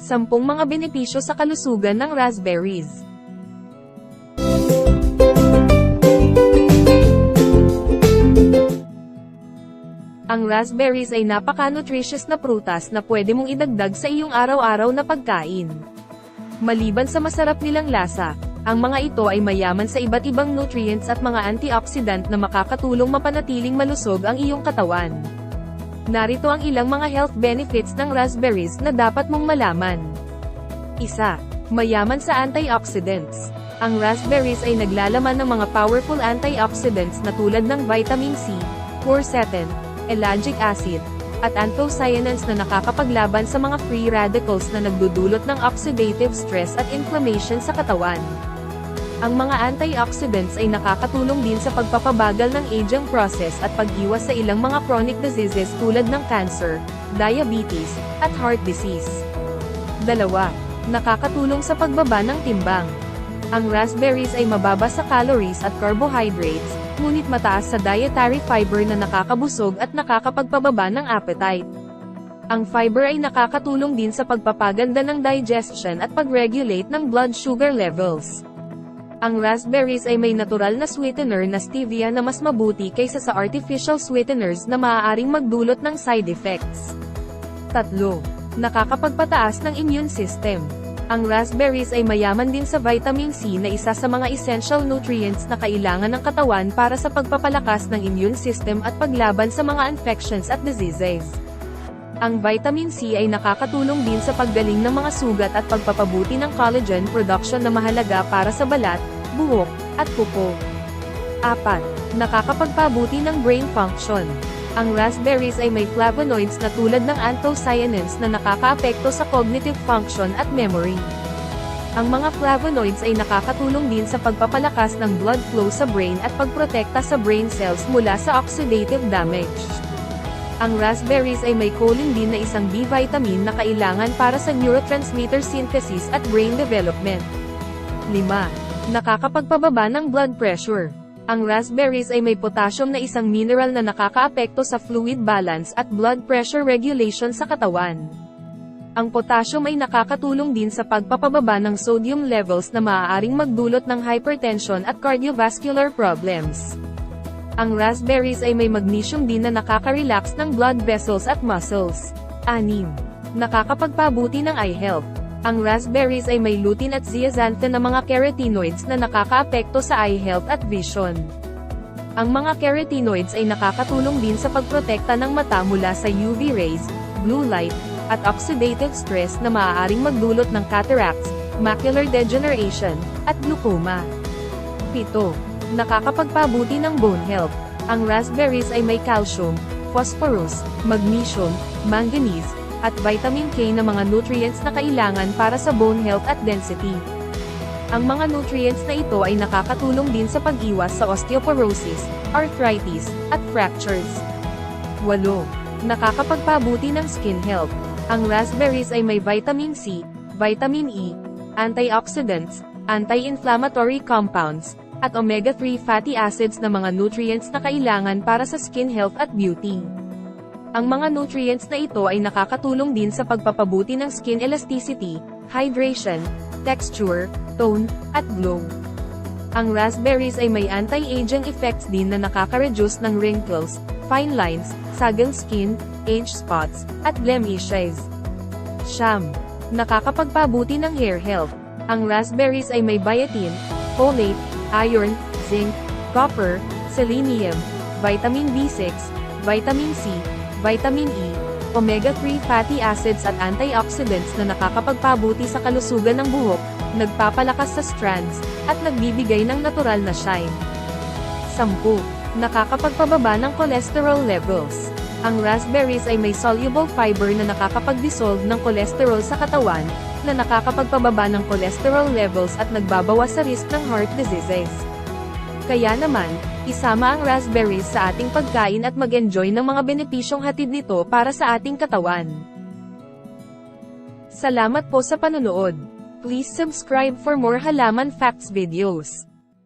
Sampung mga benepisyo sa kalusugan ng raspberries. Ang raspberries ay napaka-nutritious na prutas na pwede mong idagdag sa iyong araw-araw na pagkain. Maliban sa masarap nilang lasa, ang mga ito ay mayaman sa iba't ibang nutrients at mga antioxidant na makakatulong mapanatiling malusog ang iyong katawan. Narito ang ilang mga health benefits ng raspberries na dapat mong malaman. Isa, mayaman sa antioxidants. Ang raspberries ay naglalaman ng mga powerful antioxidants na tulad ng vitamin C, quercetin, ellagic acid, at anthocyanins na nakakapaglaban sa mga free radicals na nagdudulot ng oxidative stress at inflammation sa katawan. Ang mga antioxidants ay nakakatulong din sa pagpapabagal ng aging process at pag-iwas sa ilang mga chronic diseases tulad ng cancer, diabetes, at heart disease. Dalawa, nakakatulong sa pagbaba ng timbang. Ang raspberries ay mababa sa calories at carbohydrates, ngunit mataas sa dietary fiber na nakakabusog at nakakapagpababa ng appetite. Ang fiber ay nakakatulong din sa pagpapaganda ng digestion at pag-regulate ng blood sugar levels. Ang raspberries ay may natural na sweetener na stevia na mas mabuti kaysa sa artificial sweeteners na maaaring magdulot ng side effects. Tatlo, nakakapagpataas ng immune system. Ang raspberries ay mayaman din sa vitamin C na isa sa mga essential nutrients na kailangan ng katawan para sa pagpapalakas ng immune system at paglaban sa mga infections at diseases. Ang vitamin C ay nakakatulong din sa paggaling ng mga sugat at pagpapabuti ng collagen production na mahalaga para sa balat, buhok, at kuko. 4. Nakakapagpabuti ng brain function. Ang raspberries ay may flavonoids na tulad ng anthocyanins na nakakaapekto sa cognitive function at memory. Ang mga flavonoids ay nakakatulong din sa pagpapalakas ng blood flow sa brain at pagprotekta sa brain cells mula sa oxidative damage. Ang raspberries ay may choline din na isang B vitamin na kailangan para sa neurotransmitter synthesis at brain development. 5. Nakakapagpababa ng blood pressure. Ang raspberries ay may potassium na isang mineral na nakakaapekto sa fluid balance at blood pressure regulation sa katawan. Ang potassium ay nakakatulong din sa pagpapababa ng sodium levels na maaaring magdulot ng hypertension at cardiovascular problems. Ang raspberries ay may magnesium din na nakaka-relax ng blood vessels at muscles. 6. Nakakapagpabuti ng eye health. Ang raspberries ay may lutein at zeaxanthin na mga carotenoids na nakakaapekto sa eye health at vision. Ang mga carotenoids ay nakakatulong din sa pagprotekta ng mata mula sa UV rays, blue light, at oxidative stress na maaaring magdulot ng cataracts, macular degeneration, at glaucoma. 7. Nakakapagpabuti ng bone health. Ang raspberries ay may calcium, phosphorus, magnesium, manganese, at vitamin K na mga nutrients na kailangan para sa bone health at density. Ang mga nutrients na ito ay nakakatulong din sa pag-iwas sa osteoporosis, arthritis, at fractures. 8. Nakakapagpabuti ng skin health. Ang raspberries ay may vitamin C, vitamin E, antioxidants, anti-inflammatory compounds, at omega-3 fatty acids na mga nutrients na kailangan para sa skin health at beauty. Ang mga nutrients na ito ay nakakatulong din sa pagpapabuti ng skin elasticity, hydration, texture, tone, at glow. Ang raspberries ay may anti-aging effects din na nakaka-reduce ng wrinkles, fine lines, sagang skin, age spots, at blemishes. Siyam. Nakakapagpabuti ng hair health. Ang raspberries ay may biotin, folate, iron, zinc, copper, selenium, vitamin B6, vitamin C, vitamin E, omega-3 fatty acids at antioxidants na nakakapagpabuti sa kalusugan ng buhok, nagpapalakas sa strands, at nagbibigay ng natural na shine. 10. Nakakapagpababa ng cholesterol levels. Ang raspberries ay may soluble fiber na nakakapag-dissolve ng cholesterol sa katawan, na nakakapagpababa ng cholesterol levels at nagbabawas sa risk ng heart diseases. Kaya naman, isama ang raspberries sa ating pagkain at mag-enjoy ng mga benepisyong hatid nito para sa ating katawan. Salamat po sa panonood. Please subscribe for more halaman facts videos.